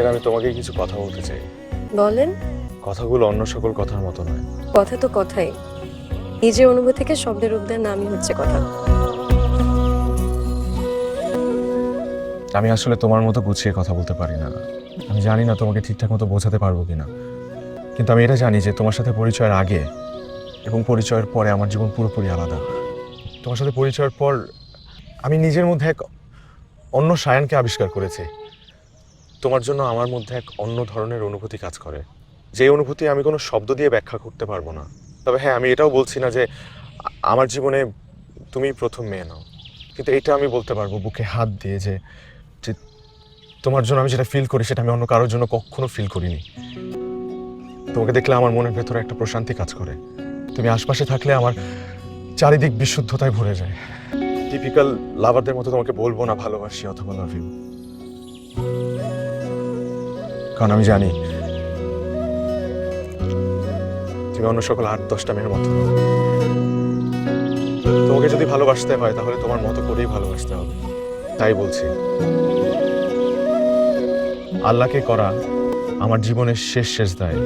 মেহের আমি তোমাকে কিছু কথা বলতে চাই। বলেন। কথাগুলো অন্য সকল কথার মতো নয়। কথা তো কথাই। নিজের অনুভূতিকে শব্দের রূপ দেওয়ার নামই হচ্ছে কথা। আমি আসলে তোমার মতো গুছিয়ে কথা বলতে পারি না। আমি জানি না তোমাকে ঠিকঠাক মতো বোঝাতে পারব কিনা। কিন্তু আমি এটা জানি যে তোমার সাথে পরিচয়ের আগে এবং পরিচয়ের পরে আমার জীবন পুরোপুরি আলাদা। তোমার সাথে পরিচয়ের পর আমি নিজের মধ্যে এক অন্য সায়ানকে আবিষ্কার করেছি। তোমার জন্য আমার মধ্যে এক অন্য ধরনের অনুভূতি কাজ করে। যে অনুভূতি আমি কোনো শব্দ দিয়ে ব্যাখ্যা করতে পারব না। তবে হ্যাঁ আমি এটাও বলছি না যে আমার জীবনে তুমি প্রথম মেয়ে নাও। কিন্তু এটা আমি বলতে পারব বুকে হাত দিয়ে যে যে তোমার জন্য আমি যেটা ফিল করি সেটা আমি অন্য কারোর জন্য কখনো ফিল করিনি। তোমাকে দেখলে আমার মনের ভেতরে একটা প্রশান্তি কাজ করে। তুমি আশপাশে থাকলে আমার চারিদিক বিশুদ্ধতায় ভরে যায়। টিপিক্যাল লাভারদের মতো তোমাকে বলব না ভালোবাসি অথবা লাভ ইউ কারণ আমি জানি তুমি অন্য সকল আট, দশটা মেয়ের মতো। তোমাকে যদি ভালোবাসতে হয়, তাহলে তোমার মতো করেই ভালোবাসতে হবে। তাই বলছি, আল্লাহকে করা আমার জীবনের শেষ শেষ দায়।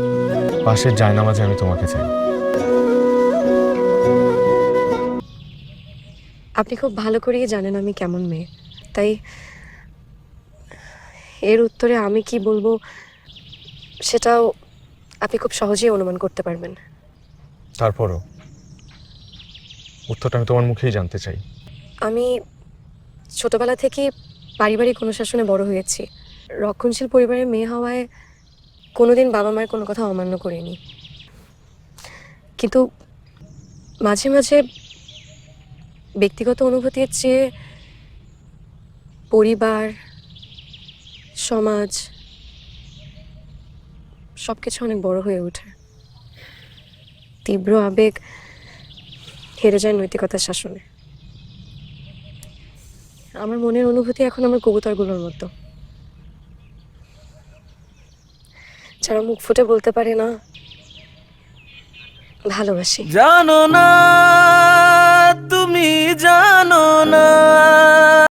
পাশের জায়নামাজে আমি তোমাকে চাই। আপনি খুব ভালো করেই জানেন আমি কেমন মেয়ে। তাই এর উত্তরে আমি কি বলব সেটাও আপনি খুব সহজেই অনুমান করতে পারবেন। তারপরও উত্তরটা আমি তোমার মুখেই জানতে চাই। আমি ছোটবেলা থেকে পারিবারিক অনুশাসনে বড় হয়েছি। রক্ষণশীল পরিবারের মেয়ে হওয়ায় কোনোদিন বাবা মায়ের কোনো কথা অমান্য করিনি। কিন্তু মাঝে মাঝে ব্যক্তিগত অনুভূতির চেয়ে পরিবার সমাজ সব কিছু অনেক বড় হয়ে ওঠে। তীব্র আবেগ হেরে যায় নৈতিকতার শাসনে। আমার মনের অনুভূতি এখন আমার কবুতরগুলোর মতো। যারা মুখ ফুটে বলতে পারে না, ভালোবাসি। জানো না, তুমি জানো না।